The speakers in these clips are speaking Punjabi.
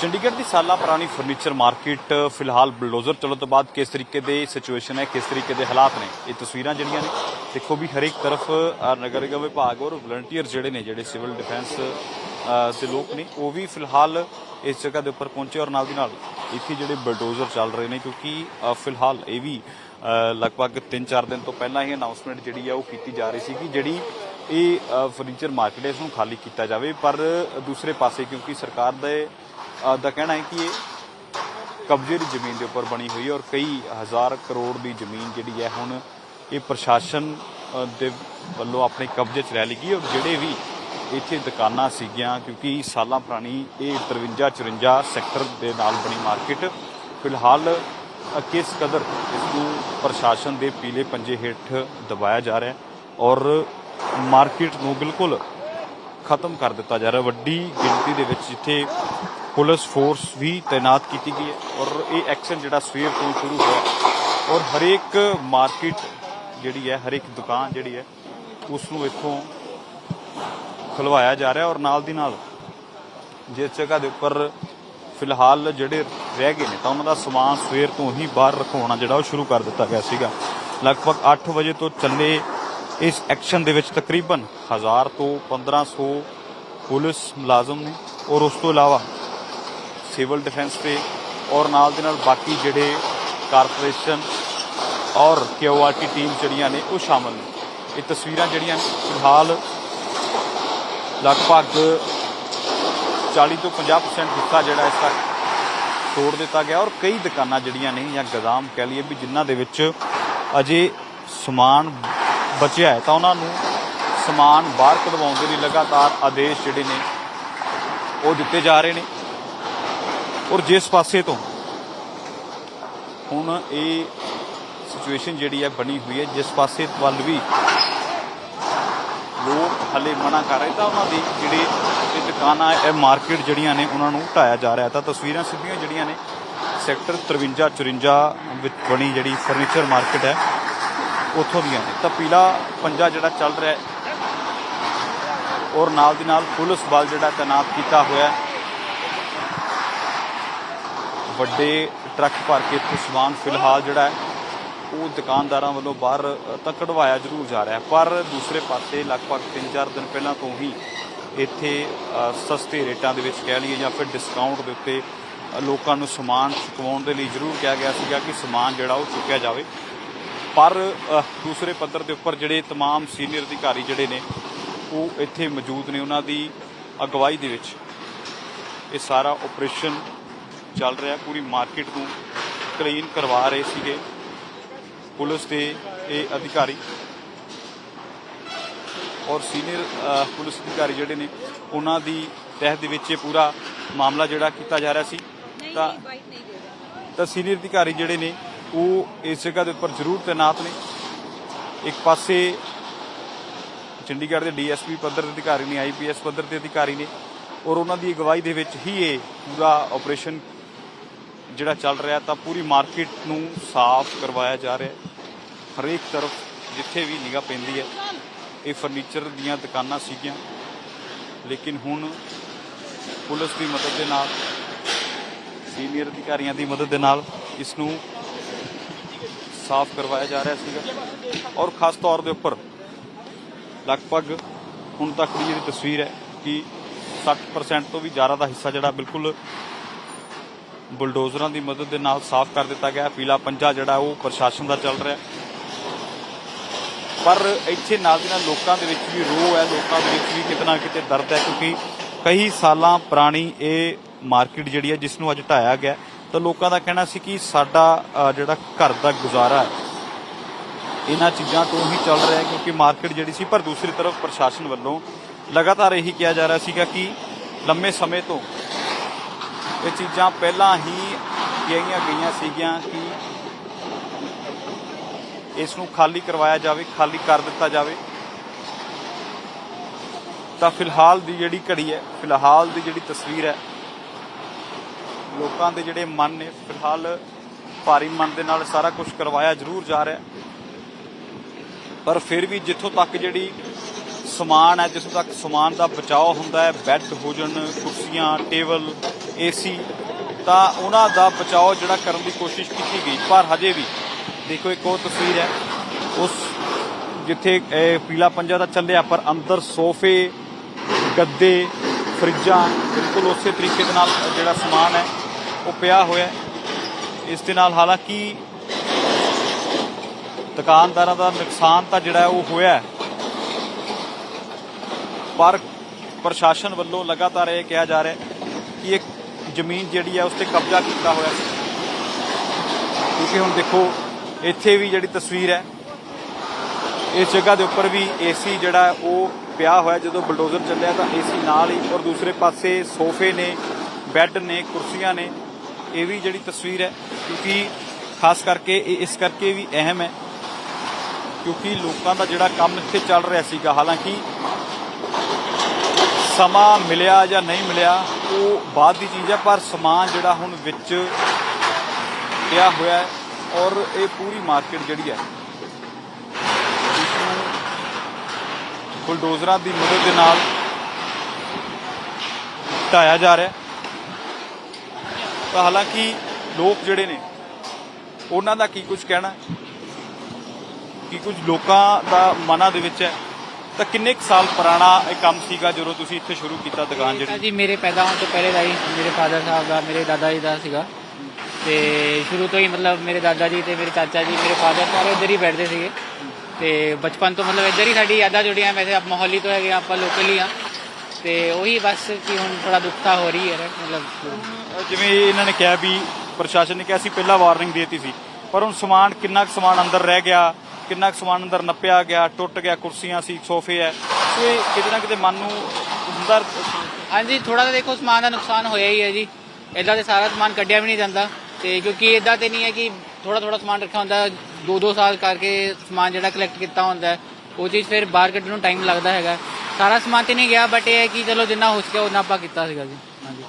ਚੰਡੀਗੜ੍ਹ ਦੀ ਸਾਲਾ ਪੁਰਾਣੀ ਫਰਨੀਚਰ ਮਾਰਕੀਟ, ਫਿਲਹਾਲ ਬਲਡੋਜ਼ਰ ਚੱਲਣ ਤੋਂ ਬਾਅਦ ਕਿਸ ਤਰੀਕੇ ਦੇ ਸਿਚੁਏਸ਼ਨ ਹੈ, ਕਿਸ ਤਰੀਕੇ ਦੇ ਹਾਲਾਤ ਨੇ, ਇਹ ਤਸਵੀਰਾਂ ਜਿਹੜੀਆਂ ਨੇ, ਦੇਖੋ ਵੀ ਹਰੇਕ ਤਰਫ ਨਗਰ ਨਿਗਮ ਵਿਭਾਗ ਔਰ ਵਲੰਟੀਅਰ ਜਿਹੜੇ ਨੇ, ਜਿਹੜੇ ਸਿਵਲ ਡਿਫੈਂਸ ਦੇ ਲੋਕ ਨੇ, ਉਹ ਵੀ ਫਿਲਹਾਲ ਇਸ ਜਗ੍ਹਾ ਦੇ ਉੱਪਰ ਪਹੁੰਚੇ ਔਰ ਨਾਲ ਦੀ ਨਾਲ ਇੱਥੇ ਜਿਹੜੇ ਬਲਡੋਜ਼ਰ ਚੱਲ ਰਹੇ ਨੇ, ਕਿਉਂਕਿ ਫਿਲਹਾਲ ਇਹ ਵੀ ਲਗਭਗ 3-4 ਦਿਨ ਤੋਂ ਪਹਿਲਾਂ ਹੀ ਅਨਾਉਂਸਮੈਂਟ ਜਿਹੜੀ ਆ ਉਹ ਕੀਤੀ ਜਾ ਰਹੀ ਸੀ ਕਿ ਜਿਹੜੀ ਇਹ ਫਰਨੀਚਰ ਮਾਰਕੀਟ ਹੈ, ਇਸ ਨੂੰ ਖਾਲੀ ਕੀਤਾ ਜਾਵੇ, ਪਰ ਦੂਸਰੇ ਪਾਸੇ ਕਿਉਂਕਿ ਸਰਕਾਰ ਦੇ ਦਾ ਕਹਿਣਾ ਹੈ ਕਿ ਇਹ ਕਬਜ਼ੇ ਦੀ ਜ਼ਮੀਨ ਦੇ ਉੱਪਰ ਬਣੀ ਹੋਈ ਹੈ ਔਰ ਕਈ ਹਜ਼ਾਰ ਕਰੋੜ ਦੀ ਜ਼ਮੀਨ ਜਿਹੜੀ ਹੈ ਹੁਣ ਇਹ ਪ੍ਰਸ਼ਾਸਨ ਦੇ ਵੱਲੋਂ ਆਪਣੇ ਕਬਜ਼ੇ 'ਚ ਲੈ ਲਈ ਗਈ ਔਰ ਜਿਹੜੇ ਵੀ ਇੱਥੇ ਦੁਕਾਨਾਂ ਸੀਗੀਆਂ, ਕਿਉਂਕਿ ਸਾਲਾਂ ਪੁਰਾਣੀ ਇਹ 53 54 ਸੈਕਟਰ ਦੇ ਨਾਲ ਬਣੀ ਮਾਰਕੀਟ, ਫਿਲਹਾਲ ਕਿਸ ਕਦਰ ਇਸ ਨੂੰ ਪ੍ਰਸ਼ਾਸਨ ਦੇ ਪੀਲੇ ਪੰਜੇ ਹੇਠ ਦਬਾਇਆ ਜਾ ਰਿਹਾ ਔਰ ਮਾਰਕੀਟ ਨੂੰ ਬਿਲਕੁਲ ਖਤਮ ਕਰ ਦਿੱਤਾ ਜਾ ਰਿਹਾ ਵੱਡੀ ਗਿਣਤੀ ਦੇ ਵਿੱਚ ਜਿੱਥੇ ਪੁਲਿਸ ਫੋਰਸ ਵੀ ਤਾਇਨਾਤ ਕੀਤੀ ਗਈ ਹੈ ਔਰ ਇਹ ਐਕਸ਼ਨ ਜਿਹੜਾ ਸਵੇਰ ਤੋਂ ਸ਼ੁਰੂ ਹੋਇਆ ਔਰ ਹਰੇਕ ਮਾਰਕੀਟ ਜਿਹੜੀ ਹੈ, ਹਰੇਕ ਦੁਕਾਨ ਜਿਹੜੀ ਹੈ, ਉਸ ਨੂੰ ਇੱਥੋਂ ਖੁਲਵਾਇਆ ਜਾ ਰਿਹਾ ਔਰ ਨਾਲ ਦੀ ਨਾਲ ਜਿਸ ਜਗ੍ਹਾ ਦੇ ਉੱਪਰ ਫਿਲਹਾਲ ਜਿਹੜੇ ਰਹਿ ਗਏ ਨੇ ਤਾਂ ਉਹਨਾਂ ਦਾ ਸਮਾਨ ਸਵੇਰ ਤੋਂ ਹੀ ਬਾਹਰ ਰਖਵਾਉਣਾ ਜਿਹੜਾ ਉਹ ਸ਼ੁਰੂ ਕਰ ਦਿੱਤਾ ਗਿਆ ਸੀਗਾ। ਲਗਭਗ 8 ਵਜੇ ਤੋਂ ਚੱਲੇ ਇਸ ਐਕਸ਼ਨ ਦੇ ਵਿੱਚ ਤਕਰੀਬਨ 1000 ਤੋਂ 1500 ਪੁਲਿਸ ਮੁਲਾਜ਼ਮ ਨੇ ਔਰ ਉਸ ਤੋਂ ਇਲਾਵਾ ਸਿਵਲ ਡਿਫੈਂਸ ਤੇ ਔਰ ਨਾਲ ਦੇ ਨਾਲ ਬਾਕੀ ਜਿਹੜੇ ਕਾਰਪੋਰੇਸ਼ਨ ਔਰ ਕਿਊਆਰਟੀ ਟੀਮ ਜਿਹੜੀਆਂ ਨੇ ਉਹ ਸ਼ਾਮਲ ਨੇ। ਇਹ ਤਸਵੀਰਾਂ ਜਿਹੜੀਆਂ ਨੇ, ਫਿਲਹਾਲ ਲਗਭਗ 40 ਤੋਂ 50% ਹਿੱਸਾ ਜਿਹੜਾ ਇਸ ਦਾ ਤੋੜ ਦਿੱਤਾ ਗਿਆ ਔਰ ਕਈ ਦੁਕਾਨਾਂ ਜਿਹੜੀਆਂ ਨੇ ਜਾਂ ਗਦਾਮ ਕਹਿ ਲਈਏ ਵੀ ਜਿਨ੍ਹਾਂ ਦੇ ਵਿੱਚ ਅਜੇ ਸਮਾਨ ਬਚਿਆ ਹੈ, ਤਾਂ ਉਹਨਾਂ ਨੂੰ ਸਮਾਨ ਬਾਹਰ ਕਢਵਾਉਣ ਦੇ ਲਈ ਲਗਾਤਾਰ ਆਦੇਸ਼ ਜਿਹੜੇ ਨੇ ਉਹ ਦਿੱਤੇ ਜਾ ਰਹੇ ਨੇ। ਔਰ ਜਿਸ ਪਾਸੇ ਤੋਂ ਹੁਣ ਇਹ ਸਿਚੁਏਸ਼ਨ ਜਿਹੜੀ ਹੈ ਬਣੀ ਹੋਈ ਹੈ, ਜਿਸ ਪਾਸੇ ਵੱਲ ਵੀ ਲੋਕ ਹਲੇ ਮਨਾ ਕਰ ਰਹੇ, ਤਾਂ ਉਹਨਾਂ ਦੀ ਜਿਹੜੇ ਇਹ ਦੁਕਾਨਾਂ, ਇਹ ਮਾਰਕੀਟ ਜਿਹੜੀਆਂ ਨੇ ਉਹਨਾਂ ਨੂੰ ਢਾਇਆ ਜਾ ਰਿਹਾ ਤਾਂ ਤਸਵੀਰਾਂ ਸਿੱਧੀਆਂ ਜਿਹੜੀਆਂ ਨੇ, ਸੈਕਟਰ 53 54 ਵਿੱਚ ਬਣੀ ਜਿਹੜੀ ਫਰਨੀਚਰ ਮਾਰਕੀਟ ਹੈ, ਉੱਥੋਂ ਦੀਆਂ ਨੇ। ਤਾਂ ਪੀਲਾ ਪੰਜਾ ਜਿਹੜਾ ਚੱਲ ਰਿਹਾ ਔਰ ਨਾਲ ਦੀ ਨਾਲ ਪੁਲਿਸ ਬਲ ਜਿਹੜਾ ਤਾਇਨਾਤ ਕੀਤਾ ਹੋਇਆ ਹੈ ਵੱਡੇ ਟਰੱਕ ਭਰ ਕੇ ਇੱਥੇ ਸਮਾਨ ਫਿਲਹਾਲ ਜਿਹੜਾ ਹੈ ਉਹ ਦੁਕਾਨਦਾਰਾਂ ਵੱਲੋਂ ਬਾਹਰ ਅ, ਤਾਂ ਕਢਵਾਇਆ ਜ਼ਰੂਰ ਜਾ ਰਿਹਾ ਹੈ ਪਰ ਦੂਸਰੇ ਪਾਸੇ ਲਗਭਗ 3-4 ਦਿਨ ਪਹਿਲਾਂ ਤੋਂ ਹੀ ਇੱਥੇ ਅ, ਸਸਤੇ ਰੇਟਾਂ ਦੇ ਵਿੱਚ ਕਹਿ ਲਈਏ ਜਾਂ ਫਿਰ ਡਿਸਕਾਊਂਟ ਦੇ ਉੱਤੇ ਅ, ਲੋਕਾਂ ਨੂੰ ਸਮਾਨ ਚੁਕਵਾਉਣ ਦੇ ਲਈ ਜ਼ਰੂਰ ਕਿਹਾ ਗਿਆ ਸੀਗਾ ਕਿ ਸਮਾਨ ਜਿਹੜਾ ਉਹ ਚੁੱਕਿਆ ਜਾਵੇ ਪਰ ਅ, ਦੂਸਰੇ ਪੱਧਰ ਦੇ ਉੱਪਰ ਜਿਹੜੇ तमाम ਸੀਨੀਅਰ ਅਧਿਕਾਰੀ ਜਿਹੜੇ ਨੇ ਉਹ ਇੱਥੇ ਮੌਜੂਦ ਨੇ ਉਹਨਾਂ ਦੀ ਅਗਵਾਈ ਦੇ ਵਿੱਚ ਇਹ ਸਾਰਾ ਆਪਰੇਸ਼ਨ ਚੱਲ ਰਿਹਾ ਪੂਰੀ ਮਾਰਕੀਟ ਨੂੰ ਕਲੀਨ ਕਰਵਾ ਰਹੇ ਸੀਗੇ ਪੁਲਿਸ ਦੇ ਇਹ ਅਧਿਕਾਰੀ ਔਰ ਸੀਨੀਅਰ ਪੁਲਿਸ ਅਧਿਕਾਰੀ ਜਿਹੜੇ ਨੇ ਉਹਨਾਂ ਦੀ ਤਹਿ ਦੇ ਵਿੱਚ ਇਹ ਪੂਰਾ ਮਾਮਲਾ ਜਿਹੜਾ ਕੀਤਾ ਜਾ ਰਿਹਾ ਸੀ। ਤਾਂ ਤਾਂ ਸੀਨੀਅਰ ਅਧਿਕਾਰੀ ਜਿਹੜੇ ਨੇ ਉਹ ਇਸ ਜਗ੍ਹਾ ਦੇ ਉੱਪਰ ਜ਼ਰੂਰ ਤਾਇਨਾਤ ਨੇ। ਇੱਕ ਪਾਸੇ ਚੰਡੀਗੜ੍ਹ ਦੇ ਡੀਐਸਪੀ ਪੱਧਰ ਦੇ ਅਧਿਕਾਰੀ ਨੇ ਆਈਪੀਐਸ ਪੱਧਰ ਦੇ ਅਧਿਕਾਰੀ ਨੇ ਔਰ ਉਹਨਾਂ ਦੀ ਅਗਵਾਈ ਦੇ ਵਿੱਚ ਹੀ ਇਹ ਪੂਰਾ ਆਪਰੇਸ਼ਨ ਜਿਹੜਾ ਚੱਲ ਰਿਹਾ ਤਾਂ ਪੂਰੀ ਮਾਰਕੀਟ ਨੂੰ ਸਾਫ਼ ਕਰਵਾਇਆ ਜਾ ਰਿਹਾ ਹਰੇਕ ਤਰਫ ਜਿੱਥੇ ਵੀ ਨਿਗਾਹ ਪੈਂਦੀ ਹੈ, ਇਹ ਫਰਨੀਚਰ ਦੀਆਂ ਦੁਕਾਨਾਂ ਸੀਗੀਆਂ। ਲੇਕਿਨ ਹੁਣ ਪੁਲਿਸ ਦੀ ਮਦਦ ਦੇ ਨਾਲ, ਸੀਨੀਅਰ ਅਧਿਕਾਰੀਆਂ ਦੀ ਮਦਦ ਦੇ ਨਾਲ ਇਸ ਨੂੰ ਸਾਫ਼ ਕਰਵਾਇਆ ਜਾ ਰਿਹਾ ਸੀਗਾ। ਔਰ ਖਾਸ ਤੌਰ ਦੇ ਉੱਪਰ ਲਗਭਗ ਹੁਣ ਤੱਕ ਦੀ ਜਿਹੜੀ ਤਸਵੀਰ ਹੈ ਕਿ 60% ਤੋਂ ਵੀ ਜ਼ਿਆਦਾ ਦਾ ਹਿੱਸਾ ਜਿਹੜਾ ਬਿਲਕੁਲ ਬੁਲਡੋਜ਼ਰਾਂ ਦੀ ਮਦਦ ਦੇ ਨਾਲ ਸਾਫ਼ ਕਰ ਦਿੱਤਾ ਗਿਆ ਪੀਲਾ ਪੰਜਾ ਜਿਹੜਾ ਉਹ ਪ੍ਰਸ਼ਾਸਨ ਦਾ ਚੱਲ ਰਿਹਾ ਪਰ ਇੱਥੇ ਨਾਲ ਦੀ ਨਾਲ ਲੋਕਾਂ ਦੇ ਵਿੱਚ ਵੀ ਰੋਹ ਹੈ। ਲੋਕਾਂ ਦੇ ਵਿੱਚ ਵੀ ਕਿਤਨਾ ਕਿਤੇ ਦਰਦ ਹੈ ਕਿਉਂਕਿ ਕਈ ਸਾਲਾਂ ਪੁਰਾਣੀ ਇਹ ਮਾਰਕੀਟ ਜਿਹੜੀ ਹੈ, ਜਿਸ ਨੂੰ ਅੱਜ ਢਾਇਆ ਗਿਆ ਤਾਂ ਲੋਕਾਂ ਦਾ ਕਹਿਣਾ ਸੀ ਕਿ ਸਾਡਾ ਜਿਹੜਾ ਘਰ ਦਾ ਗੁਜ਼ਾਰਾ ਹੈ, ਇਹਨਾਂ ਚੀਜ਼ਾਂ ਤੋਂ ਹੀ ਚੱਲ ਰਿਹਾ ਕਿਉਂਕਿ ਮਾਰਕੀਟ ਜਿਹੜੀ ਸੀ, ਪਰ ਦੂਸਰੀ ਤਰਫ ਪ੍ਰਸ਼ਾਸਨ ਵੱਲੋਂ ਲਗਾਤਾਰ ਇਹੀ ਕਿਹਾ ਜਾ ਰਿਹਾ ਸੀਗਾ ਕਿ ਲੰਮੇ ਸਮੇਂ ਤੋਂ ਇਹ ਚੀਜ਼ਾਂ ਪਹਿਲਾਂ ਹੀ ਕਹੀਆਂ ਗਈਆਂ ਸੀਗੀਆਂ ਕਿ ਇਸ ਨੂੰ ਖਾਲੀ ਕਰਵਾਇਆ ਜਾਵੇ, ਖਾਲੀ ਕਰ ਦਿੱਤਾ ਜਾਵੇ। ਤਾਂ ਫਿਲਹਾਲ ਦੀ ਜਿਹੜੀ ਘੜੀ ਹੈ, ਫਿਲਹਾਲ ਦੀ ਜਿਹੜੀ ਤਸਵੀਰ ਹੈ, ਲੋਕਾਂ ਦੇ ਜਿਹੜੇ ਮਨ ਨੇ, ਫਿਲਹਾਲ ਭਾਰੀ ਮਨ ਦੇ ਨਾਲ ਸਾਰਾ ਕੁਝ ਕਰਵਾਇਆ ਜ਼ਰੂਰ ਜਾ ਰਿਹਾ ਪਰ ਫਿਰ ਵੀ ਜਿੱਥੋਂ ਤੱਕ ਜਿਹੜੀ ਸਮਾਨ ਹੈ ਜਿੱਥੋਂ ਤੱਕ ਸਮਾਨ ਦਾ ਬਚਾਓ ਹੁੰਦਾ ਹੈ, ਬੈੱਡ, ਭੋਜਨ, ਕੁਰਸੀਆਂ, ਟੇਬਲ, ਏਸੀ, ਤਾਂ ਉਹਨਾਂ ਦਾ ਬਚਾਓ ਜਿਹੜਾ ਕਰਨ ਦੀ ਕੋਸ਼ਿਸ਼ ਕੀਤੀ ਗਈ। ਪਰ ਹਜੇ ਵੀ ਦੇਖੋ ਇੱਕ ਉਹ ਤਸਵੀਰ ਹੈ, ਉਸ ਜਿੱਥੇ ਪੀਲਾ ਪੰਜਾ ਦਾ ਚੱਲਿਆ ਪਰ ਅੰਦਰ ਸੋਫੇ, ਗੱਦੇ, ਫਰਿੱਜਾਂ, ਬਿਲਕੁਲ ਉਸੇ ਤਰੀਕੇ ਦੇ ਨਾਲ ਜਿਹੜਾ ਸਮਾਨ ਹੈ, ਉਹ ਪਿਆ ਹੋਇਆ ਇਸ ਦੇ ਨਾਲ ਹਾਲਾਂਕਿ ਦੁਕਾਨਦਾਰਾਂ ਦਾ ਨੁਕਸਾਨ ਤਾਂ ਜਿਹੜਾ ਉਹ ਹੋਇਆ ਪਰ ਪ੍ਰਸ਼ਾਸਨ ਵੱਲੋਂ ਲਗਾਤਾਰ ਇਹ ਕਿਹਾ ਜਾ ਰਿਹਾ ਕਿ ਇਹ ਜ਼ਮੀਨ ਜਿਹੜੀ ਹੈ ਉਸ ਤੇ ਕਬਜ਼ਾ ਕੀਤਾ ਹੋਇਆ ਸੀ। ਕਿਉਂਕਿ ਹੁਣ ਦੇਖੋ, ਇੱਥੇ ਵੀ ਜਿਹੜੀ ਤਸਵੀਰ ਹੈ, ਇਸ ਜਗ੍ਹਾ ਦੇ ਉੱਪਰ ਵੀ ਏਸੀ ਜਿਹੜਾ ਉਹ ਪਿਆ ਹੋਇਆ ਜਦੋਂ ਬਲਡੋਜ਼ਰ ਚੱਲਿਆ ਤਾਂ ਏਸੀ ਨਾਲ ਹੀ ਔਰ ਦੂਸਰੇ ਪਾਸੇ ਸੋਫੇ ਨੇ, ਬੈੱਡ ਨੇ, ਕੁਰਸੀਆਂ ਨੇ, ਇਹ ਵੀ ਜਿਹੜੀ ਤਸਵੀਰ ਹੈ, ਕਿਉਂਕਿ ਖਾਸ ਕਰਕੇ ਇਹ ਇਸ ਕਰਕੇ ਵੀ ਅਹਿਮ ਹੈ, ਕਿਉਂਕਿ ਲੋਕਾਂ ਦਾ ਜਿਹੜਾ ਕੰਮ ਇੱਥੇ ਚੱਲ ਰਿਹਾ ਸੀਗਾ, ਹਾਲਾਂਕਿ ਸਮਾਂ ਮਿਲਿਆ ਜਾਂ ਨਹੀਂ ਮਿਲਿਆ, ਉਹ ਬਾਅਦ ਦੀ ਚੀਜ਼ ਹੈ, ਪਰ ਸਮਾਨ ਜਿਹੜਾ ਹੁਣ ਵਿੱਚ ਪਿਆ ਹੋਇਆ ਹੈ ਔਰ ਇਹ ਪੂਰੀ ਮਾਰਕੀਟ ਜਿਹੜੀ ਹੈ, ਇਸਨੂੰ ਬੁਲਡੋਜ਼ਰਾਂ ਦੀ ਮਦਦ ਦੇ ਨਾਲ ਢਾਇਆ ਜਾ ਰਿਹਾ ਤਾਂ ਹਾਲਾਂਕਿ ਲੋਕ ਜਿਹੜੇ ਨੇ, ਉਹਨਾਂ ਦਾ ਕੀ ਕੁਝ ਕਹਿਣਾ ਕੀ ਕੁਝ ਲੋਕਾਂ ਦਾ ਮਨਾਂ ਦੇ ਵਿੱਚ ਹੈ? ਤਾਂ ਕਿੰਨੇ ਕੁ ਸਾਲ ਪੁਰਾਣਾ ਇਹ ਕੰਮ ਸੀਗਾ ਜਦੋਂ ਤੁਸੀਂ ਇੱਥੇ ਸ਼ੁਰੂ ਕੀਤਾ ਦੁਕਾਨ ਜਿਹੜੀ? ਜੀ ਮੇਰੇ ਪੈਦਾ ਹੋਣ ਤੋਂ ਪਹਿਲੇ ਦਾ ਹੀ ਮੇਰੇ ਫਾਦਰ ਸਾਹਿਬ ਦਾ ਮੇਰੇ ਦਾਦਾ ਜੀ ਦਾ ਸੀਗਾ। ਤੇ ਸ਼ੁਰੂ ਤੋਂ ਹੀ ਮਤਲਬ ਮੇਰੇ ਦਾਦਾ ਜੀ ਤੇ ਮੇਰੇ ਚਾਚਾ ਜੀ ਮੇਰੇ ਫਾਦਰ ਸਾਰੇ ਇੱਧਰ ਹੀ ਬੈਠਦੇ ਸੀਗੇ। ਤੇ ਬਚਪਨ ਤੋਂ ਮਤਲਬ ਇੱਧਰ ਹੀ ਸਾਡੀ ਯਾਦਾਂ ਜੁੜੀਆਂ ਵੈਸੇ ਆਪ ਮੋਹਾਲੀ ਤੋਂ ਹੈਗੇ ਆਪਾਂ ਲੋਕਲ ਹੀ ਆ। ਤੇ ਉਹੀ ਬਸ ਕਿ ਹੁਣ ਥੋੜਾ ਦੁੱਖਤਾ ਹੋ ਰਹੀ ਹੈ ਮਤਲਬ। ਜਿਵੇਂ ਇਹਨਾਂ ਨੇ ਕਿਹਾ ਵੀ ਪ੍ਰਸ਼ਾਸਨ ਨੇ ਕਿਹਾ ਸੀ ਪਹਿਲਾਂ ਵਾਰਨਿੰਗ ਦੇਤੀ ਸੀ। ਪਰ ਹੁਣ ਸਮਾਨ ਕਿੰਨਾ ਕੁ ਸਮਾਨ ਅੰਦਰ ਰਹਿ ਗਿਆ ਕਿੰਨਾ ਕੁ ਸਮਾਨ ਅੰਦਰ ਨੱਪਿਆ ਗਿਆ, ਟੁੱਟ ਗਿਆ, ਕੁਰਸੀਆਂ ਸੀ, ਸੋਫੇ ਹੈ। ਸੋ ਇਹ ਕਿਤੇ ਨਾ ਕਿਤੇ ਮਨ ਨੂੰ ਹੁੰਦਾ ਹਾਂਜੀ ਥੋੜਾ ਤਾਂ ਦੇਖੋ ਸਮਾਨ ਦਾ ਨੁਕਸਾਨ ਹੋਇਆ ਹੀ ਹੈ ਜੀ। ਇਦਾਂ ਤੇ ਸਾਰਾ ਸਮਾਨ ਕੱਢਿਆ ਵੀ ਨਹੀਂ ਜਾਂਦਾ। ਤੇ ਕਿਉਂਕਿ ਇਦਾਂ ਤੇ ਨਹੀਂ ਹੈ ਕਿ ਥੋੜਾ ਥੋੜਾ ਸਮਾਨ ਰੱਖਿਆ ਹੁੰਦਾ। ਦੋ ਦੋ ਸਾਲ ਕਰਕੇ ਸਮਾਨ ਜਿਹੜਾ ਕਲੈਕਟ ਕੀਤਾ ਹੁੰਦਾ ਉਹ ਚੀਜ਼ ਫਿਰ ਬਾਹਰ ਕੱਢਣ ਨੂੰ ਟਾਈਮ ਲੱਗਦਾ ਹੈਗਾ। ਸਾਰਾ ਸਮਾਨ ਤੇ ਨਹੀਂ ਗਿਆ ਬਟ ਇਹ ਹੈ ਕਿ ਚਲੋ ਜਿੰਨਾ ਹੋ ਸਕਿਆ ਉਹਨਾਂ ਆਪਾਂ ਕੀਤਾ ਸੀਗਾ ਜੀ। ਹਾਂਜੀ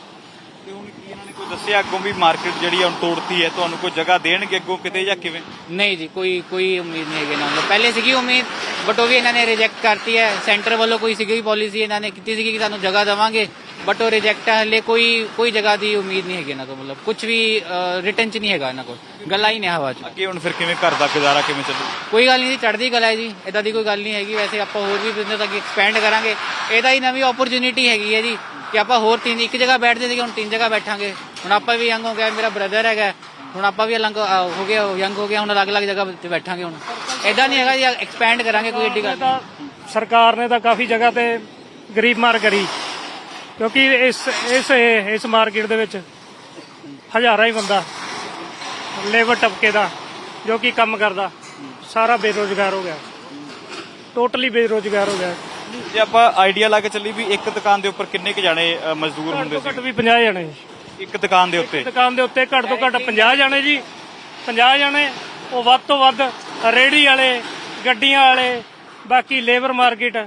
ਤੇ ਹੁਣ ਕੀ ਇਹਨਾਂ ਨੇ ਕੋਈ ਦੱਸਿਆ ਅੱਗੋਂ ਵੀ ਮਾਰਕੀਟ ਜਿਹੜੀ ਹੁਣ ਤੋੜਤੀ ਹੈ ਤੁਹਾਨੂੰ ਕੋਈ ਜਗ੍ਹਾ ਦੇਣਗੇ ਅੱਗੋਂ ਕਿਤੇ ਜਾਂ ਕਿਵੇਂ? ਨਹੀਂ ਜੀ ਕੋਈ ਕੋਈ ਉਮੀਦ ਨਹੀਂ ਹੈਗੀ ਨਾ। ਪਹਿਲੇ ਸੀਗੀ ਉਮੀਦ ਬਟ ਉਹ ਵੀ ਇਹਨਾਂ ਨੇ ਰਿਜੈਕਟ ਕਰਤੀ ਹੈ। ਸੈਂਟਰ ਵੱਲੋਂ ਕੋਈ ਸੀਗੀ ਪਾਲਿਸੀ ਇਹਨਾਂ ਨੇ ਕੀਤੀ ਸੀਗੀ ਕਿ ਤੁਹਾਨੂੰ ਜਗ੍ਹਾ ਦੇਵਾਂਗੇ ਬਟ ਉਹ ਰਿਜੈਕਟ ਹੈ ਹਲੇ ਕੋਈ ਕੋਈ ਜਗ੍ਹਾ ਦੀ ਉਮੀਦ ਨਹੀਂ ਹੈਗੀ ਨਾ ਮਤਲਬ ਕੁਝ ਵੀ ਰਿਟਰਨ ਚ ਨਹੀਂ ਹੈਗਾ ਇਹਨਾਂ ਕੋਲ। ਗੱਲਾਂ ਹੀ ਨੇ ਹਵਾ ਚ। ਅੱਗੇ ਹੁਣ ਫਿਰ ਕਿਵੇਂ ਘਰ ਦਾ ਗੁਜ਼ਾਰਾ ਕਿਵੇਂ ਚੱਲੂ? ਕੋਈ ਗੱਲ ਨਹੀਂ ਚੜਦੀ ਗੱਲ ਹੈ ਜੀ ਇਦਾਂ ਦੀ ਕੋਈ ਗੱਲ ਨਹੀਂ ਹੈਗੀ। ਵੈਸੇ ਆਪਾਂ ਹੋਰ ਵੀ ਬਿਜ਼ਨਸ ਅੱਗੇ ਐਕਸਪੈਂਡ ਕਰਾਂਗੇ। ਇਹਦਾ ਹੀ ਨਵੀਂ ਓਪਰਚ्युनिटी ਹੈਗੀ ਹੈ ਜੀ। ਕਿ ਆਪਾਂ ਹੋਰ ਤਿੰਨ ਇੱਕ ਜਗ੍ਹਾ ਬੈਠਦੇ ਸੀਗੇ ਹੁਣ ਤਿੰਨ ਜਗ੍ਹਾ ਬੈਠਾਂਗੇ। ਹੁਣ ਆਪਾਂ ਵੀ ਯੰਗ ਹੋ ਗਏ, ਮੇਰਾ ਬ੍ਰਦਰ ਹੈਗਾ, ਹੁਣ ਆਪਾਂ ਵੀ ਅਲੱਗ ਹੋ ਗਿਆ ਯੰਗ ਹੋ ਗਿਆ ਹੁਣ ਅਲੱਗ-ਅਲੱਗ ਜਗ੍ਹਾ ਤੇ ਬੈਠਾਂਗੇ ਹੁਣ। ਇਦਾਂ ਨਹੀਂ ਹੈਗਾ ਜੀ ਐਕਸਪੈਂਡ ਕਰਾਂਗੇ ਕੋਈ ਏਡੀ ਗੱਲ ਤਾਂ ਸਰਕਾਰ ਨੇ ਤਾਂ ਕਾਫੀ ਜਗ੍ਹਾ ਤੇ ਗਰੀਬ ਮਾਰ ਕਰੀ। ਕਿਉਂਕਿ ਇਸ ਇਸ ਇਸ ਮਾਰਕੀਟ ਦੇ ਵਿੱਚ ਹਜ਼ਾਰਾਂ ਹੀ ਬੰਦਾ ਲੇਬਰ ਟਪਕੇ ਦਾ, ਜੋ ਕਿ ਕੰਮ ਕਰਦਾ, ਸਾਰਾ ਬੇਰੋਜ਼ਗਾਰ ਹੋ ਗਿਆ। ਟੋਟਲੀ ਬੇਰੋਜ਼ਗਾਰ ਹੋ ਗਿਆ। ਜੇ ਆਪਾਂ ਆਈਡੀਆ ਲਾ ਕੇ ਚੱਲੀ ਵੀ ਇੱਕ ਦੁਕਾਨ ਦੇ ਉੱਪਰ ਕਿੰਨੇ ਕੁ ਜਾਣੇ ਅ, ਮਜ਼ਦੂਰ ਘੱਟ ਹੁੰਦੇ ਤੋਂ ਘੱਟ ਸੀ? ਵੀ 50 ਜਣੇ। ਇੱਕ ਦੁਕਾਨ ਦੇ ਉੱਤੇ? ਦੁਕਾਨ ਦੇ ਉੱਤੇ ਘੱਟ ਤੋਂ ਘੱਟ 50 ਜਣੇ ਜੀ। 50 ਜਣੇ ਉਹ ਵੱਧ ਤੋਂ ਵੱਧ ਰੇੜੀ ਵਾਲੇ ਗੱਡੀਆਂ ਵਾਲੇ ਬਾਕੀ ਲੇਬਰ ਮਾਰਕੀਟ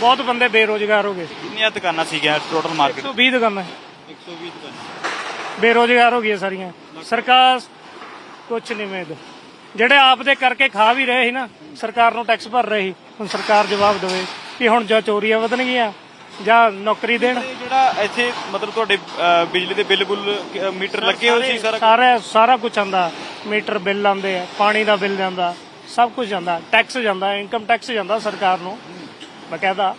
ਬਹੁਤ ਬੰਦੇ ਬੇਰੋਜ਼ਗਾਰ ਹੋ ਗਏ। ਕਿੰਨੀਆਂ ਦੁਕਾਨਾਂ ਸੀਗੀਆਂ ਟੋਟਲ ਮਾਰਕੀਟ 120 ਦੁਕਾਨਾਂ। 120 ਦੁਕਾਨਾਂ। ਬੇਰੋਜ਼ਗਾਰ ਹੋ ਗਈਆਂ ਸਾਰੀਆਂ। ਸਰਕਾਰ ਕੁਛ ਨਹੀਂ ਉਮੀਦ ਜਿਹੜੇ ਆਪ ਦੇ ਕਰਕੇ ਖਾ ਵੀ ਰਹੇ ਸੀ ਨਾ ਸਰਕਾਰ ਨੂੰ ਟੈਕਸ ਭਰ ਰਹੇ ਸੀ। ਹੁਣ ਸਰਕਾਰ ਜਵਾਬ ਦੇਵੇ ਕਿ ਹੁਣ ਜਾਂ ਚੋਰੀਆਂ ਵਧਣਗੀਆਂ ਜਾਂ ਨੌਕਰੀ ਦੇਣ। ਜਿਹੜਾ ਇੱਥੇ ਮਤਲਬ ਤੁਹਾਡੇ ਬਿਜਲੀ ਦੇ ਬਿੱਲ ਬੁੱਲ ਮੀਟਰ ਲੱਗੇ ਹੋਏ ਸੀ ਸਾਰਾ ਸਾਰਾ ਸਾਰਾ ਕੁਝ ਆਂਦਾ ਮੀਟਰ ਬਿੱਲ ਆਉਂਦੇ ਆ ਪਾਣੀ ਦਾ ਬਿੱਲ ਜਾਂਦਾ ਸਭ ਕੁਝ ਜਾਂਦਾ ਟੈਕਸ ਜਾਂਦਾ ਇਨਕਮ ਟੈਕਸ ਜਾਂਦਾ ਸਰਕਾਰ ਨੂੰ। ਬਕਾਇਦਾ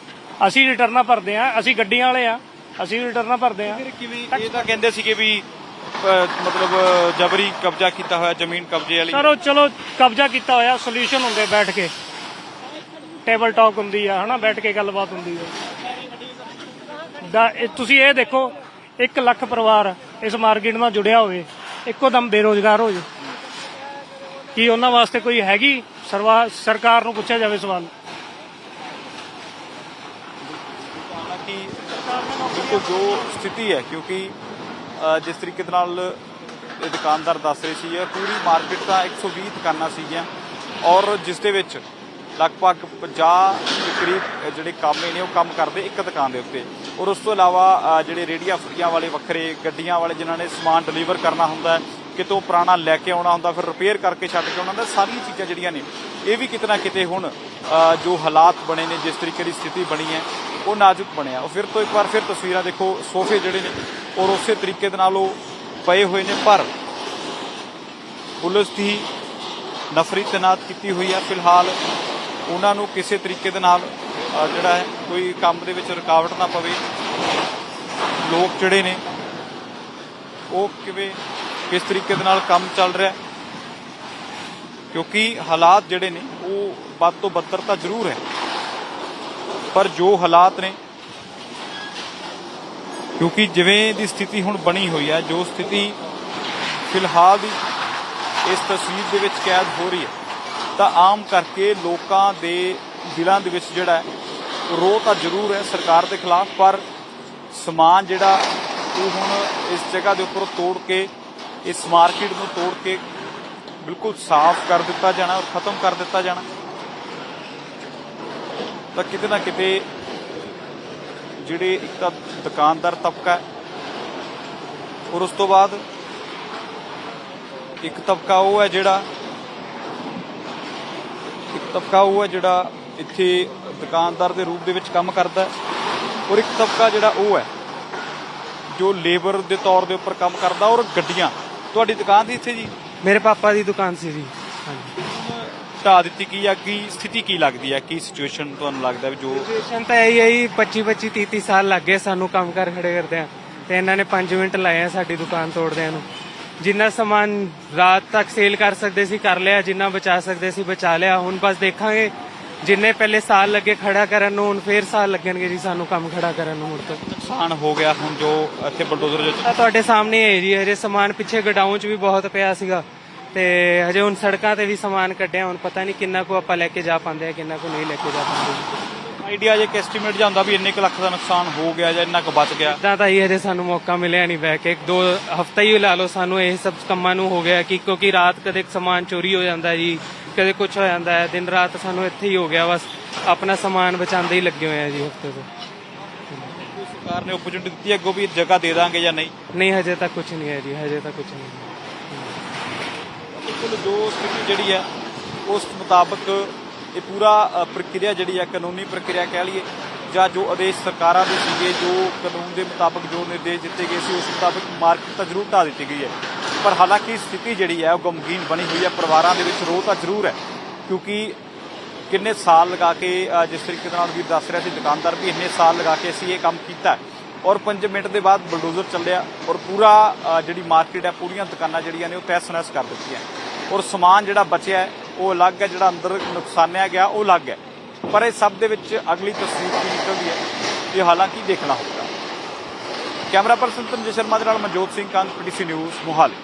ਅਸੀਂ ਰਿਟਰਨਾਂ ਭਰਦੇ ਆ ਅਸੀਂ ਗੱਡੀਆਂ ਵਾਲੇ ਆ ਅਸੀਂ ਰਿਟਰਨਾਂ ਭਰਦੇ ਆ ਫਿਰ ਕਿਵੇਂ ਇਹ ਤਾਂ ਕਹਿੰਦੇ ਸੀਗੇ ਵੀ ਮਤਲਬ ਜਬਰੀ ਕਬਜ਼ਾ ਕੀਤਾ ਹੋਇਆ ਜ਼ਮੀਨ ਕਬਜ਼ੇ ਵਾਲੀ। ਚਲੋ ਚਲੋ ਕਬਜ਼ਾ ਕੀਤਾ ਹੋਇਆ ਸੋਲੂਸ਼ਨ ਹੁੰਦੇ ਬੈਠ ਕੇ। ਟੇਬਲ ਟਾਕ ਹੁੰਦੀ ਆ ਹਨਾ ਬੈਠ ਕੇ ਗੱਲਬਾਤ ਹੁੰਦੀ ਆ। ਦਾ ਤੁਸੀਂ ਇਹ ਦੇਖੋ 1 ਲੱਖ ਪਰਿਵਾਰ ਇਸ ਮਾਰਕੀਟ ਨਾਲ ਜੁੜਿਆ ਹੋਵੇ ਇੱਕੋ ਦਮ ਬੇਰੋਜ਼ਗਾਰ ਹੋ ਜਾਏ ਕੀ ਉਹਨਾਂ ਵਾਸਤੇ ਕੋਈ ਹੈਗੀ ਸਰਕਾਰ ਨੂੰ ਪੁੱਛਿਆ ਜਾਵੇ ਸਵਾਲ? ਜੋ ਸਥਿਤੀ ਹੈ ਕਿਉਂਕਿ ਜਿਸ ਤਰੀਕੇ ਦੇ ਨਾਲ ਇਹ ਦੁਕਾਨਦਾਰ ਦੱਸ ਰਹੇ ਸੀ ਪੂਰੀ ਮਾਰਕੀਟ ਤਾਂ 120 ਦੁਕਾਨਾਂ ਸੀਗੀਆਂ ਔਰ ਜਿਸ ਦੇ ਵਿੱਚ ਲਗਭਗ 50 ਦੇ ਕਰੀਬ ਜਿਹੜੇ ਕਾਮੇ ਨੇ, ਉਹ ਕੰਮ ਕਰਦੇ ਇੱਕ ਦੁਕਾਨ ਦੇ ਉੱਤੇ। ਔਰ ਉਸ ਤੋਂ ਇਲਾਵਾ ਜਿਹੜੇ ਰੇੜੀਆਂ ਫੁੱਟੀਆਂ ਵਾਲੇ ਵੱਖਰੇ ਗੱਡੀਆਂ ਵਾਲੇ ਜਿਨ੍ਹਾਂ ਨੇ ਸਮਾਨ ਡਿਲੀਵਰ ਕਰਨਾ ਹੁੰਦਾ ਕਿਤੋਂ ਪੁਰਾਣਾ ਲੈ ਕੇ ਆਉਣਾ ਹੁੰਦਾ, ਫਿਰ ਰਿਪੇਅਰ ਕਰਕੇ ਛੱਡ ਕੇ ਆਉਣਾ ਹੁੰਦਾ, ਸਾਰੀਆਂ ਚੀਜ਼ਾਂ ਜਿਹੜੀਆਂ ਨੇ, ਇਹ ਵੀ ਕਿਤੇ ਨਾ ਕਿਤੇ ਹੁਣ ਜੋ ਹਾਲਾਤ ਬਣੇ ਨੇ, ਜਿਸ ਤਰੀਕੇ ਦੀ ਸਥਿਤੀ ਬਣੀ ਹੈ ਉਹ ਨਾਜ਼ੁਕ ਬਣਿਆ। ਉਹ ਫਿਰ ਤੋਂ ਇੱਕ ਵਾਰ ਫਿਰ ਤਸਵੀਰਾਂ ਦੇਖੋ, ਸੋਫੇ ਜਿਹੜੇ ਨੇ, ਔਰ ਉਸੇ ਤਰੀਕੇ ਦੇ ਨਾਲ ਉਹ ਪਏ ਹੋਏ ਨੇ। ਪਰ ਪੁਲਿਸ ਦੀ ਨਫਰੀ ਤੈਨਾਤ ਕੀਤੀ ਹੋਈ ਹੈ ਫਿਲਹਾਲ ਉਹਨਾਂ ਨੂੰ ਕਿਸੇ ਤਰੀਕੇ ਦੇ ਨਾਲ ਜਿਹੜਾ ਹੈ, ਕੋਈ ਕੰਮ ਦੇ ਵਿੱਚ ਰੁਕਾਵਟ ਨਾ ਪਵੇ। ਲੋਕ ਜਿਹੜੇ ਨੇ, ਉਹ ਕਿਵੇਂ, ਕਿਸ ਤਰੀਕੇ ਦੇ ਨਾਲ ਕੰਮ ਚੱਲ ਰਿਹਾ ਕਿਉਂਕਿ ਹਾਲਾਤ ਜਿਹੜੇ ਨੇ, ਉਹ ਵੱਧ ਤੋਂ ਬੱਤਰ ਤਾਂ ਜ਼ਰੂਰ ਹੈ। ਪਰ ਜੋ ਹਾਲਾਤ ਨੇ, ਕਿਉਂਕਿ ਜਿਵੇਂ ਦੀ ਸਥਿਤੀ ਹੁਣ ਬਣੀ ਹੋਈ ਹੈ, ਜੋ ਸਥਿਤੀ ਫਿਲਹਾਲ ਦੀ ਇਸ ਤਸਵੀਰ ਦੇ ਵਿੱਚ ਕੈਦ ਹੋ ਰਹੀ ਹੈ, ਤਾਂ ਆਮ ਕਰਕੇ ਲੋਕਾਂ ਦੇ ਦਿਲਾਂ ਦੇ ਵਿੱਚ ਜਿਹੜਾ ਹੈ, ਰੋਹ ਤਾਂ ਜ਼ਰੂਰ ਹੈ ਸਰਕਾਰ ਦੇ ਖਿਲਾਫ, ਪਰ ਸਮਾਨ ਜਿਹੜਾ ਉਹ ਹੁਣ ਇਸ ਜਗ੍ਹਾ ਦੇ ਉੱਪਰ ਤੋੜ ਕੇ, ਇਸ ਮਾਰਕੀਟ ਨੂੰ ਤੋੜ ਕੇ ਬਿਲਕੁਲ ਸਾਫ਼ ਕਰ ਦਿੱਤਾ ਜਾਣਾ ਔਰ ਖਤਮ ਕਰ ਦਿੱਤਾ ਜਾਣਾ। ਤਾਂ ਕਿਤੇ ਨਾ ਕਿਤੇ ਜਿਹੜੇ ਇੱਕ ਤਾਂ ਦੁਕਾਨਦਾਰ ਤਬਕਾ ਔਰ ਉਸ ਤੋਂ ਬਾਅਦ ਇੱਕ ਤਬਕਾ ਉਹ ਹੈ ਜਿਹੜਾ, ਇੱਕ ਤਬਕਾ ਉਹ ਹੈ ਜਿਹੜਾ ਇੱਥੇ ਦੁਕਾਨਦਾਰ ਦੇ ਰੂਪ ਦੇ ਵਿੱਚ ਕੰਮ ਕਰਦਾ ਔਰ ਇੱਕ ਤਬਕਾ ਜਿਹੜਾ ਉਹ ਹੈ ਜੋ ਲੇਬਰ ਦੇ ਤੌਰ ਦੇ ਉੱਪਰ ਕੰਮ ਕਰਦਾ, ਔਰ ਗੱਡੀਆਂ। ਤੁਹਾਡੀ ਦੁਕਾਨ ਦੀ ਇੱਥੇ ਜੀ? ਮੇਰੇ ਪਾਪਾ ਦੀ ਦੁਕਾਨ ਸੀ ਜੀ। ਹਾਂਜੀ। ਢਾ ਦਿੱਤੀ ਕੀ ਆ? ਕੀ ਸਥਿਤੀ ਕੀ ਲੱਗਦੀ ਹੈ ਕੀ ਸਿਚੁਏਸ਼ਨ ਤੁਹਾਨੂੰ ਲੱਗਦਾ ਵੀ ਜੋ ਸਿਚੁਏਸ਼ਨ ਤਾਂ ਇਹੀ ਹੈ ਜੀ 25 25 30 30 ਸਾਲ ਲੱਗ ਗਏ ਸਾਨੂੰ ਕੰਮ ਕਰ ਖੜੇ ਕਰਦੇ ਆ। ਤੇ ਇਹਨਾਂ ਨੇ 5 ਮਿੰਟ ਲਾਏ ਆ ਸਾਡੀ ਦੁਕਾਨ ਤੋੜਦਿਆਂ ਨੂੰ। ਜਿੰਨਾ ਸਮਾਨ ਰਾਤ ਤੱਕ ਸੇਲ ਕਰ ਸਕਦੇ ਸੀ ਕਰ ਲਿਆ ਜਿੰਨਾ ਬਚਾ ਸਕਦੇ ਸੀ ਬਚਾ ਲਿਆ। ਹੁਣ ਬਸ ਦੇਖਾਂਗੇ ਜਿੰਨੇ ਪਹਿਲੇ ਸਾਲ ਲੱਗੇ ਖੜਾ ਕਰਨ ਨੂੰ ਹੁਣ ਫੇਰ ਸਾਲ ਲੱਗਣਗੇ ਜੀ ਸਾਨੂੰ ਕੰਮ ਖੜਾ ਕਰਨ ਨੂੰ ਮੁੜ ਤੋਂ ਨੁਕਸਾਨ ਹੋ ਗਿਆ ਹੁਣ ਜੋ ਇੱਥੇ ਬਲਡੋਜ਼ਰ ਤਾਂ ਤੁਹਾਡੇ ਸਾਹਮਣੇ ਹੈ ਜੀ ਹਜੇ ਸਮਾਨ ਪਿੱਛੇ ਗਡਾਊਨ 'ਚ ਵੀ ਬਹੁਤ ਪਿਆ ਸੀਗਾ। ਤੇ ਹਜੇ ਹੁਣ ਸੜਕਾਂ ਤੇ ਵੀ ਸਮਾਨ ਕੱਢਿਆ ਹੁਣ ਪਤਾ ਨਹੀਂ ਕਿੰਨਾ ਕੁ ਆਪਾਂ ਲੈ ਕੇ ਜਾ ਪਾਉਂਦੇ ਆ ਕਿੰਨਾ ਕੁ ਨਹੀਂ ਲੈ ਕੇ ਜਾ ਪਾਉਂਦੇ। ਆਈਡੀਆ ਜੇ ਐਸਟੀਮੇਟ ਜਾਂਦਾ ਵੀ ਇੰਨੇ ਕੁ ਲੱਖ ਦਾ ਨੁਕਸਾਨ ਹੋ ਗਿਆ ਜਾਂ ਇੰਨਾ ਕੁ ਬਚ ਗਿਆ। ਇਦਾਂ ਤਾਂ ਹੀ ਹਜੇ ਸਾਨੂੰ ਮੌਕਾ ਮਿਲਿਆ ਨਹੀਂ ਬੈ ਕੇ। ਇੱਕ ਦੋ ਹਫਤਾ ਹੀ ਲਾ ਲਓ ਸਾਨੂੰ ਇਹ ਸਭ ਕੰਮਾਂ ਨੂੰ ਹੋ ਗਿਆ ਕਿ ਕਿਉਂਕਿ ਰਾਤ ਕਦੇ ਸਮਾਨ ਚੋਰੀ ਹੋ ਜਾਂਦਾ ਜੀ ਕਦੇ ਕੁਝ ਹੋ ਜਾਂਦਾ ਹੈ ਦਿਨ ਰਾਤ ਸਾਨੂੰ ਇੱਥੇ ਹੀ ਹੋ ਗਿਆ ਬਸ ਆਪਣਾ ਸਮਾਨ ਬਚਾਉਂਦੇ ਹੀ ਲੱਗੇ ਹੋਏ ਆ ਜੀ ਹਫ਼ਤੇ ਤੋਂ। ਸਰਕਾਰ ਨੇ ਓਪਰਚੁਨਿਟੀ ਦਿੱਤੀ ਹੈ ਅੱਗੋਂ ਵੀ ਜਗ੍ਹਾ ਦੇ ਦਾਂਗੇ ਜਾਂ ਨਹੀਂ? ਨਹੀਂ ਹਜੇ ਤੱਕ ਕੁਝ ਨਹੀਂ ਹੈ ਜੀ ਹਜੇ ਤੱਕ ਕੁਝ ਨਹੀਂ। ਬਿਲਕੁਲ ਜੋ ਸਥਿਤੀ ਜਿਹੜੀ ਹੈ ਉਸ ਮੁਤਾਬਕ ਇਹ ਪੂਰਾ ਪ੍ਰਕਿਰਿਆ ਜਿਹੜੀ ਹੈ ਕਾਨੂੰਨੀ ਪ੍ਰਕਿਰਿਆ ਕਹਿ ਲਈਏ, ਜਾਂ ਜੋ ਆਦੇਸ਼ ਸਰਕਾਰਾਂ ਦੇ ਸੀਗੇ, ਜੋ ਕਾਨੂੰਨ ਦੇ ਮੁਤਾਬਕ ਜੋ ਨਿਰਦੇਸ਼ ਦਿੱਤੇ ਗਏ ਸੀ, ਉਸ ਮੁਤਾਬਕ ਮਾਰਕੀਟ ਤਾਂ ਜ਼ਰੂਰ ਢਾ ਦਿੱਤੀ ਗਈ ਹੈ। ਪਰ ਹਾਲਾਂਕਿ ਸਥਿਤੀ ਜਿਹੜੀ ਹੈ ਉਹ ਗਮਗੀਨ ਬਣੀ ਹੋਈ ਹੈ ਪਰਿਵਾਰਾਂ ਦੇ ਵਿੱਚ ਰੋਹ ਤਾਂ ਜ਼ਰੂਰ ਹੈ, ਕਿਉਂਕਿ ਕਿੰਨੇ ਸਾਲ ਲਗਾ ਕੇ ਜਿਸ ਤਰੀਕੇ ਦੇ ਨਾਲ ਵੀਰ ਦੱਸ ਰਿਹਾ ਸੀ, ਦੁਕਾਨਦਾਰ ਵੀ ਇੰਨੇ ਸਾਲ ਲਗਾ ਕੇ ਅਸੀਂ ਇਹ ਕੰਮ ਕੀਤਾ ਔਰ 5 ਮਿੰਟ ਦੇ ਬਾਅਦ ਬਲਡੋਜ਼ਰ ਚੱਲਿਆ ਔਰ ਪੂਰਾ ਜਿਹੜੀ ਮਾਰਕੀਟ ਹੈ, ਪੂਰੀਆਂ ਦੁਕਾਨਾਂ ਜਿਹੜੀਆਂ ਨੇ, ਉਹ ਤਹਿਸ ਨਹਿਸ ਕਰ ਦਿੱਤੀਆਂ। ਔਰ ਸਮਾਨ ਜਿਹੜਾ ਬਚਿਆ ਉਹ ਅਲੱਗ ਹੈ, ਜਿਹੜਾ ਅੰਦਰ ਨੁਕਸਾਨਿਆ ਗਿਆ, ਉਹ ਅਲੱਗ ਹੈ। ਪਰ ਇਹ ਸਭ ਦੇ ਵਿੱਚ ਅਗਲੀ ਤਸਵੀਰ ਕੀ ਨਿਕਲਦੀ ਹੈ, ਇਹ ਹਾਲਾਂਕਿ ਦੇਖਣਾ ਹੋਵੇਗਾ ਕੈਮਰਾ ਪਰਸਨ ਤਨਜੇ ਸ਼ਰਮਾ ਦੇ ਨਾਲ ਮਨਜੋਤ ਸਿੰਘ ਕੰਗ ਪੀਟੀਸੀ ਨਿਊਜ਼, ਮੋਹਾਲੀ।